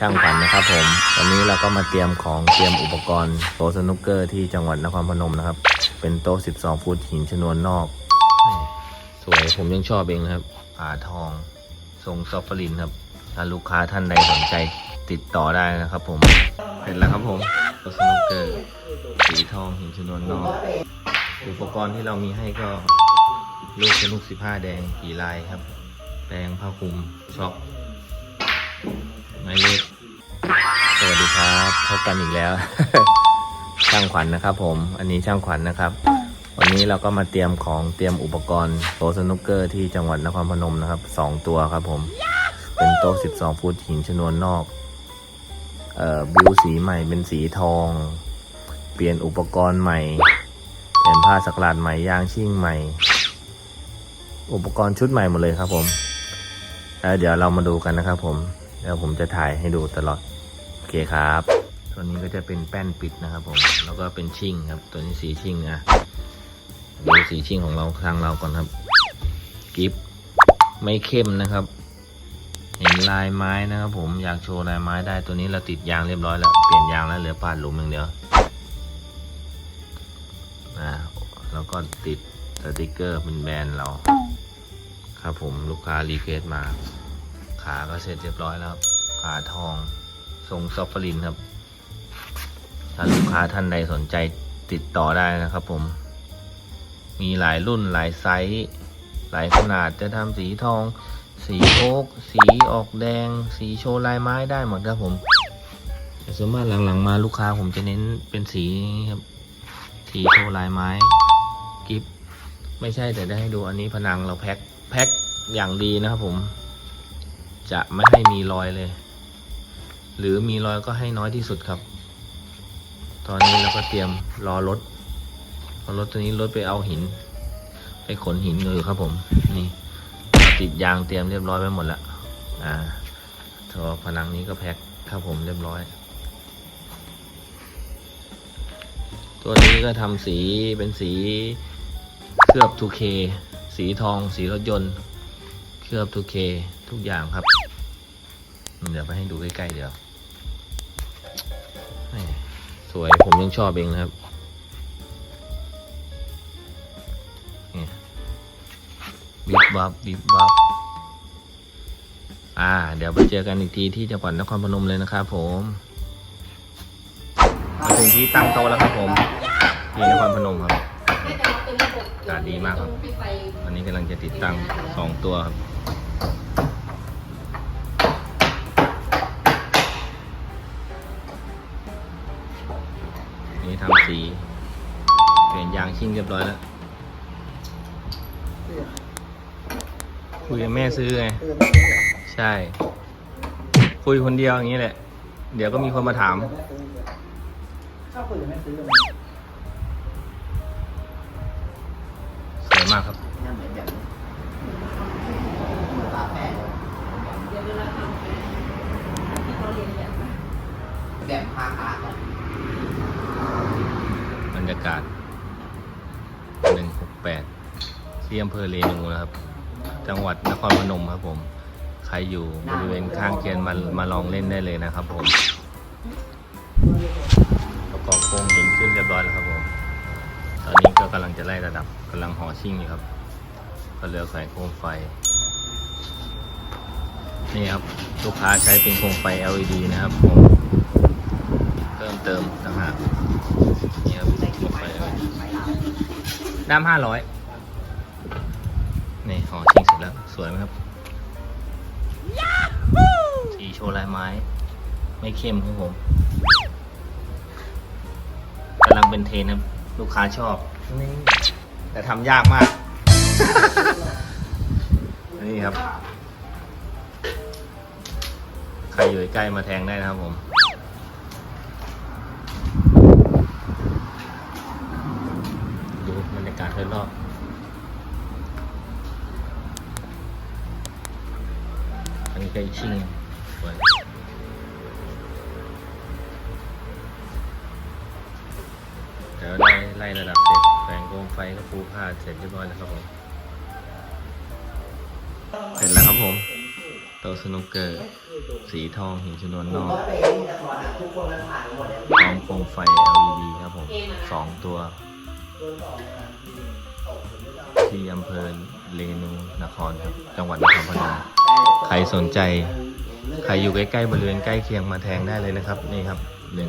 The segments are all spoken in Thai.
ช่างขวัญนะครับผมวันนี้เราก็มาเตรียมของเตรียมอุปกรณ์โต๊ะสนุกเกอร์ที่จังหวัดนครพนมนะครับ เป็นโต๊ะ 12 ฟุตหินชนวนนอก สวยผมยังชอบเองนะครับผ่าทอง ทรงซอฟฟลินครับ ถ้าลูกค้าท่านใดสนใจติดต่อได้นะครับผมเสร็จแล้วครับผมโต๊ะสนุกเกอร์สีทองหินชนวนนอก อุปกรณ์ที่เรามีให้ก็ลูกสนุก 15 แดงกี่ลายครับแดงผ้าคลุมช็อกหมายเลข วัสดีครับพบกันอีกแล้ว ช่างขวัญนะครับ ผมอันนี้ช่างขวัญนะครับ วันนี้เราก็มาเตรียมของเตรียมอุปกรณ์โต๊ะสนุกเกอร์ที่จังหวัดนครพนมนะครับสองตัวครับ ผม เป็นโต๊ะ12ฟุตหินชนวนนอกเอ่อบิวสีใหม่เป็นสีทอง เปลี่ยนอุปกรณ์ใหม่ เปลี่ยนผ้าสักหลาดใหม่ยางชิ่งใหม่ อุปกรณ์ชุดใหม่หมดเลยครับ ผมแล้วเดี๋ยวเรามาดูกันนะครับ ผมเดี๋ยวผมจะถ่ายให้ดูตลอด เคครับตัวนี้ก็จะเป็นแป้นปิดนะครับผม แล้วก็เป็นชิ่งครับ ตัวนี้สีชิ่งนะดูสีชิ่งของเราทางเราก่อนครับ กิฟไม่เข้มนะครับ เห็นลายไม้นะครับ ผมอยากโชว์ลายไม้ได้ตัวนี้เราติดยางเรียบร้อยแล้ว เปลี่ยนยางแล้วเหลือปาดหลุมอย่างเดียวอ่าแล้วก็ติดสติกเกอร์เป็นแบรนด์เรา ครับผมลูกค้ารีเควสต์มา ขาก็เสร็จเรียบร้อยแล้ว ขาทอง ทรงซอฟฟลินครับ ถ้าลูกค้าท่านใดสนใจติดต่อได้นะครับผม มีหลายรุ่นหลายไซส์ หลายขนาดจะทำสีทอง สีโอ๊กสีออกแดง สีโชว์ลายไม้ได้หมดครับผมแต่ส่วนมากหลังๆมาลูกค้าผมจะเน้นเป็นสีครับ สีโชว์ลายไม้กิฟไม่ใช่แต่ได้ให้ดูอันนี้ผนังเราแพ็คแพ็คอย่างดีนะครับผม จะไม่ให้มีรอยเลย หรือมีรอยก็ให้น้อยที่สุดครับ ตอนนี้เราก็เตรียมรอรถรอรถตัวนี้รถไปเอาหิน ไปขนหินอยู่ครับผม นี่ติดยางเตรียมเรียบร้อยไปหมดแล้วอ่าตัวผนังนี้ก็แพ็คครับผมเรียบร้อย ตัวนี้ก็ทำสีเป็นสีเคลือบ 2K สีทองสีรถยนต์ เคลือบ 2K ทุกอย่างครับ เดี๋ยวไปให้ดูใกล้ ๆ เดี๋ยว วยผมยังชอบเองนะครับเนี่ยวิบวับวิบวับอ่า เดี๋ยวไปเจอกันอีกทีที่จังหวัดนครพนมเลยนะครับผมมาถึงที่ตั้งโต๊ะแล้วครับผม ที่นครพนมครับอากาศดีมากครับ วันนี้กำลังจะติดตั้งสองตัวครับ เปลี่ยนยางชิ่งเรียบร้อยแล้วคุยกับแม่ซื้อไง ใช่ คุยคนเดียวอย่างนี้แหละ เดี๋ยวก็มีคนมาถาม ชอบคุยกับแม่ซื้อเลยสวยมากครับเนี่ยเหมือนแบบฝาแฝดแบบพาอาร์ตอะบรรยากาศ 68ที่อำเภอเรนูนะครับ จังหวัดนครพนมครับผม ใครอยู่บริเวณข้างเคียนมามาลองเล่นได้เลยนะครับผม ประกอบโครงหินขึ้นเรียบร้อยแล้วครับผม ตอนนี้ก็กำลังจะไล่ระดับกำลังห่อชิ่งอยู่ครับ ก็เหลือใส่โคมไฟ นี่ครับลูกค้าใช้เป็นโคมไฟ LED นะครับผม เพิ่มเติมต่างหาก ด้ามห้าร้อยนี่ห่อชิ่งเสร็จแล้ว สวยไหมครับสีโชว์ลายไม้ ไม่เข้มครับผมกำลังเป็นเทรนครับ ลูกค้าชอบนี่แต่ทำยากมาก นี่ครับ ใครอยู่ใกล้มาแทงได้นะครับผม ดูบรรยากาศรอบ ๆอันนี้ก็ชิ่งสวยเดี๋ยวได้ไล่ระดับเสร็จแปลงโคมไฟก็ปูผ้าเสร็จเรียบร้อยแล้วครับผมเสร็จแล้วครับผมโต๊ะสนุกเกอร์ สีทองหินชนวนนอกพร้อมโคมไฟ LED ครับผมสองตัวที่อำเภอเรนูนครครับ จังหวัดนครพนม ใครสนใจ ใครอยู่ใกล้ๆบริเวณใกล้เคียงมาแทงได้เลยนะครับ นี่ครับ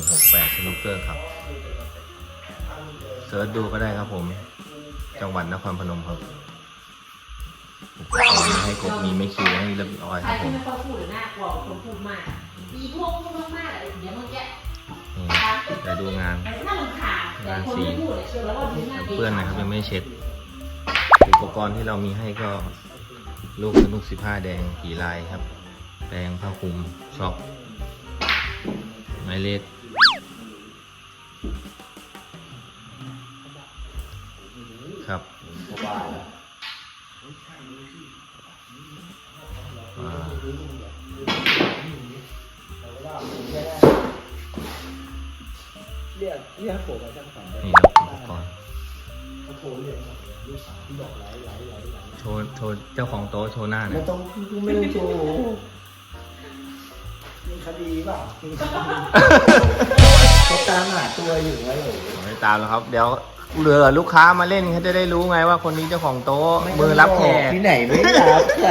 168สนุกเกอร์ครับเซิร์ชดูก็ได้ครับผม จังหวัดนครพนมครับมีให้กบมีไม่คิวให้เรียบร้อยครับผที่มไม่ค่อยพูดหรือน่ากลัวคนพูดมากมีพวกพูดมากๆอะไรเดี๋ยวเมื่อกี้นี่ดูงานแต่น่ารำคาญแต่คนไม่พูดเนี่ยเชื่อแล้วว่าดูหน้าเพื่อนนะครับยังไม่ได้เช็ด อุปกรณ์ที่เรามีให้ก็ ลูกสนุก 15 แดงกี่ลายครับแปรงผ้าคลุมช็อปหมายเลขครับเรียกเรียกผมมาจังฝันได้นี่ครับอุปกรณ์ เขาโทรเรียกครับลูกสาวที่บอกไลฟ์ไลฟ์ไลฟ์ไลฟ์โชว์โชว์เจ้าของโต๊ะโชว์หน้าหน่ไม่อยต้องไม่ต้องโชว์มีคดีเปล่ามีคดีเขาตามหาตัวอยู่ไงโอ้โหไม่ตามแล้วครับ เดี๋ยวเหลือลูกค้ามาเล่นเขาจะได้รู้ไงว่าคนนี้เจ้าของโต๊ะมือรับแขก ที่ไหนไม่รับใคร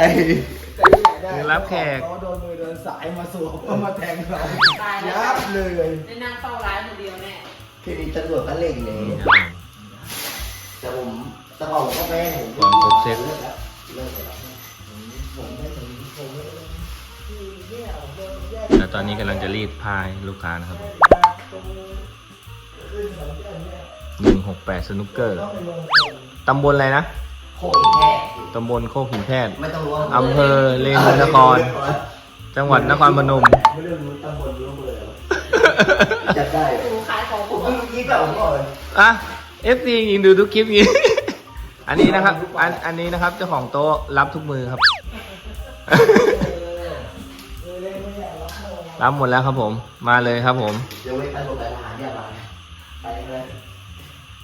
มือรับแขก เขาโดนมือโดนสายมาสวมก็มาแทงเราตายแล้ว ยับเลยในนางเฝ้าร้ายคนเดียวแน่ ทีนี้ตำรวจก็เล่งเลย แต่ผมตะกอนผมก็แม่ผมก่อนครบเซตเลิกแล้วเลิกแล้วผมไม่ถึงผมไม่ได้ที่เนี่ยผมโดนแยกแล้วตอนนี้กำลังจะรีดพายลูกค้านะครับตรงขึ้นของเจ้าเนี่ยหนึ่งหกแปดสนุกเกอร์ต้องไปลงคนตำบลอะไรนะโคตรแท้ตำบลโคกหินแพทย์ไม่ต้องรู้ว่าอำเภอเรนูนคร จังหวัดนครพนม ไม่ได้รู้ตำบลรู้อำเภอแล้วจะได้ดูขายของผผมมเพิ่งคิดแบบผมก่อน อะ เอฟซียิงดูทุกคลิปนี้ อันนี้นะครับ อันอันนี้นะครับเจ้าของโต๊ะรับทุกมือครับ รับหมดแล้วครับผม มาเลยครับผมเดี๋ยวเว้นตำรวจทหารเนี่ยมาไปเลย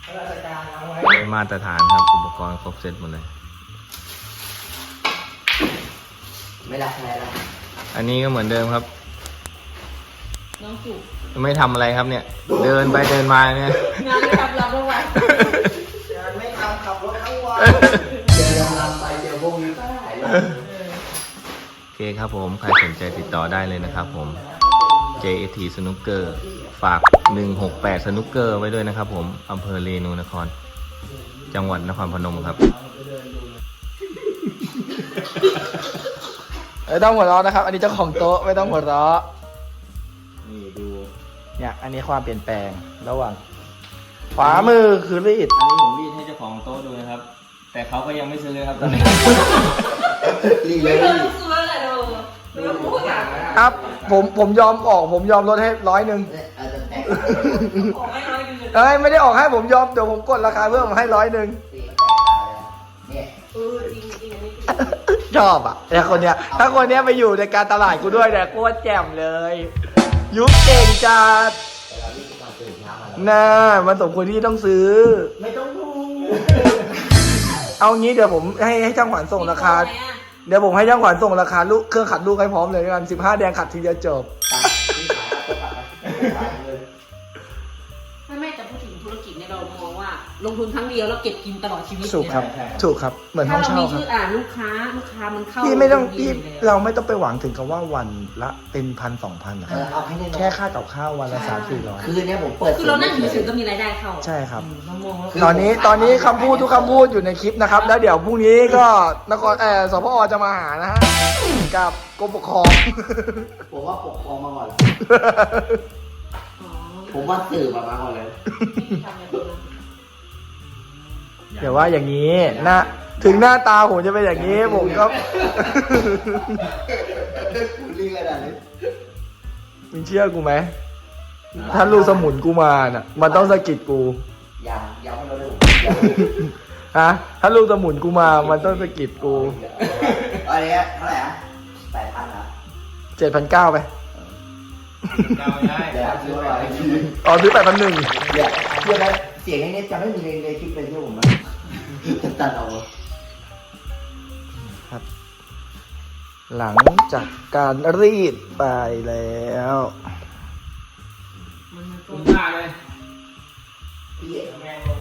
ข้าราชการเอาไว้ได้มาตรฐานครับ อุปกรณ์ครบเซตหมดเลย ไม่รักใครแล้วอันนี้ก็เหมือนเดิมครับ น้องจุกไม่ทำอะไรครับเนี่ย เดินไปเดินมาเนี่ย งานไม่ทำรับเอาไว้ งานไม่ทำขับรถทั้งวันเจอลำไปเจอพวกนี้ก็หายเลยโอเคครับผม ใครสนใจติดต่อได้เลยนะครับผม JAT Snooker ฝาก 168 Snooker ไว้ด้วยนะครับผมอำเภอเรนูนคร จังหวัดนครพนมครับ ไม่ต้องหัวเราะนะครับ อันนี้เจ้าของโต๊ะไม่ต้องหัวเราะนี่ดู เนี่ย อันนี้ความเปลี่ยนแปลงระหว่าง ขวามือคือรีดอันนี้ผมรีดให้เจ้าของโต๊ะดูนะครับ แต่เขาก็ยังไม่ซื้อครับตอนนี้ รีดเลไม่ยเคยรู้สึกอะไรเลยไม่ต้องพูดอย่างนั้นครับ ผมผมยอมออก ผมยอมลดให้ร้อยหนึ่งขอให้ร้อยเดือนเอ้ยไม่ได้ออกให้ผมยอมเดี๋ยวผมกดราคาเพิ่มให้ร้อยหนึ่งเออจริงจริงอันนี้ชอบอะแต่คนเนี้ย ถ้าคนเนี้ยไปอยู่ในการตลาดกูด้วยเนี่ยกูว่าแจ่มเลย ยุคเก่งจัด น่ามันสมควรที่ต้องซื้อ ไม่ต้องดูเอางี้เดี๋ยวผมให้ให้ช่างขวัญส่งราคาเดี๋ยวผมให้ช่างขวัญส่งราคาลูกเครื่องขัดลูกให้พร้อมเลยกันสิบห้าแดงขัดทีเดียวจบไม่ ลงทุนครั้งเดียวแล้วเก็บกินตลอดชีวิตถูกครับถูกครับ เหมือนห้ถ้าองเราเช่ามีครัชื่บออ่านลูกค้าลูกค้ามันเข้าพี่ไม่ต้องดีพี่เลยเราไม่ต้องไปหวังถึงกับว่าวันละเป็นพันสองพันนะคเอรับอเอาให้แน่นอนแค่ค่ากับข้าววันละสามสี่ร้อยคือเนี่ยผมเปิดคือเรานั่งอยู่เฉยๆก็มีรายได้เข้าใช่ครับเรามองว่าตอนนี้ตอนนี้คำพูดทุกคำพูดอยู่ในคลิปนะครับ แล้วเดี๋ยวพรุ่งนี้ก็นครเออสพอจะมาหานะฮะกับกรมปกครอง ผมว่าปกครองมาก่อน อ๋อผมว่าสื่อมามาก่อนเลย พี่ทำอย่างนี้นะเดี๋ยวว่าอย่างนี้หน้าถึงหน้าตาผมจะเป็นอย่างนี้ผมก็คุณลิงขนาดนี้มึงเชื่อกูไหมถ้าลูกสมุนกูมาน่ะ มันต้องสะกิดกูยังยังไม่รู้เลยฮะถ้าลูกสมุนกูมา มันต้องสะกิดกูอันนี้เท่าไหร่อะแปดพันอะเจ็ดพันเก้าไปเก้าได้เดี๋ยวซื้อมาอีกทีอ๋อซื้อแปดพันหนึ่งเดี๋ยวเดี๋ยวนะเสียงนี้จะไม่มีในในคลิปเป็นที่ผมนะ จะตัดเอาครับ หลังจากการรีดไปแล้วมันมันก็คุ้มค่าเลยเปลี่ยน